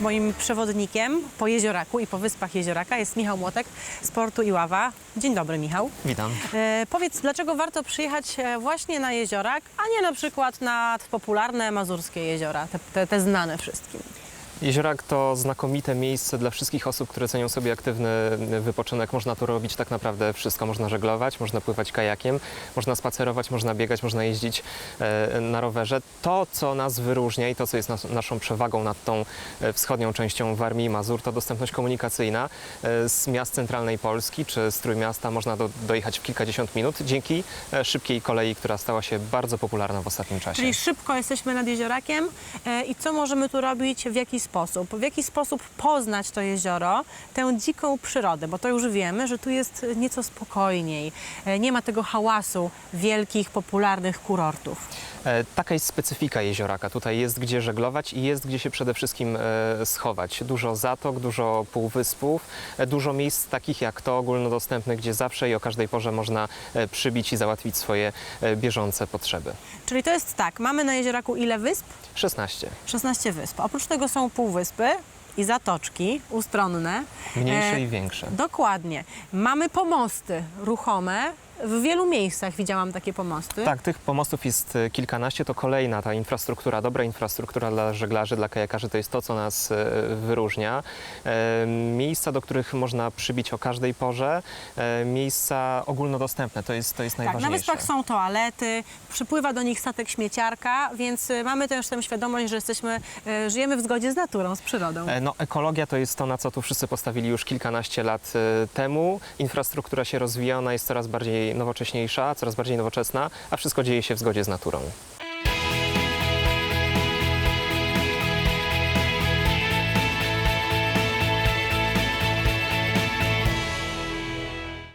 Moim przewodnikiem po jezioraku i po wyspach jezioraka jest Michał Młotek z Portu Iława. Dzień dobry, Michał. Witam. E, powiedz, dlaczego warto przyjechać e, właśnie na jeziorak, a nie na przykład nad popularne mazurskie jeziora, te, te, te znane wszystkim? Jeziorak to znakomite miejsce dla wszystkich osób, które cenią sobie aktywny wypoczynek. Można tu robić tak naprawdę wszystko. Można żeglować, można pływać kajakiem, można spacerować, można biegać, można jeździć e, na rowerze. To, co nas wyróżnia i to, co jest nas, naszą przewagą nad tą e, wschodnią częścią Warmii i Mazur, to dostępność komunikacyjna. E, Z miast centralnej Polski czy z Trójmiasta można do, dojechać w kilkadziesiąt minut dzięki szybkiej kolei, która stała się bardzo popularna w ostatnim czasie. Czyli szybko jesteśmy nad jeziorakiem i co możemy tu robić, w jaki sposób? W jaki sposób poznać to jezioro, tę dziką przyrodę, bo to już wiemy, że tu jest nieco spokojniej, e, nie ma tego hałasu wielkich, popularnych kurortów. E, Taka jest specyfika jezioraka. Tutaj jest gdzie żeglować i jest gdzie się przede wszystkim e, schować. Dużo zatok, dużo półwyspów, dużo miejsc takich jak to ogólnodostępne, gdzie zawsze i o każdej porze można przybić i załatwić swoje bieżące potrzeby. Czyli to jest tak, mamy na jezioraku ile wysp? 16. 16 wysp. Oprócz tego są półwyspy i zatoczki ustronne. Mniejsze E, i większe. Dokładnie. Mamy pomosty ruchome. W wielu miejscach widziałam takie pomosty. Tak, tych pomostów jest e, kilkanaście. To kolejna ta infrastruktura, dobra infrastruktura dla żeglarzy, dla kajakarzy, to jest to, co nas e, wyróżnia. E, Miejsca, do których można przybić o każdej porze, e, miejsca ogólnodostępne, to jest, to jest Tak, na najważniejsze. wyspach są toalety, przypływa do nich statek śmieciarka, więc y, mamy też tę świadomość, że jesteśmy, y, żyjemy w zgodzie z naturą, z przyrodą. E, No, ekologia to jest to, na co tu wszyscy postawili już kilkanaście lat e, temu. Infrastruktura się rozwija, ona jest coraz nowocześniejsza, coraz bardziej nowoczesna, a wszystko dzieje się w zgodzie z naturą.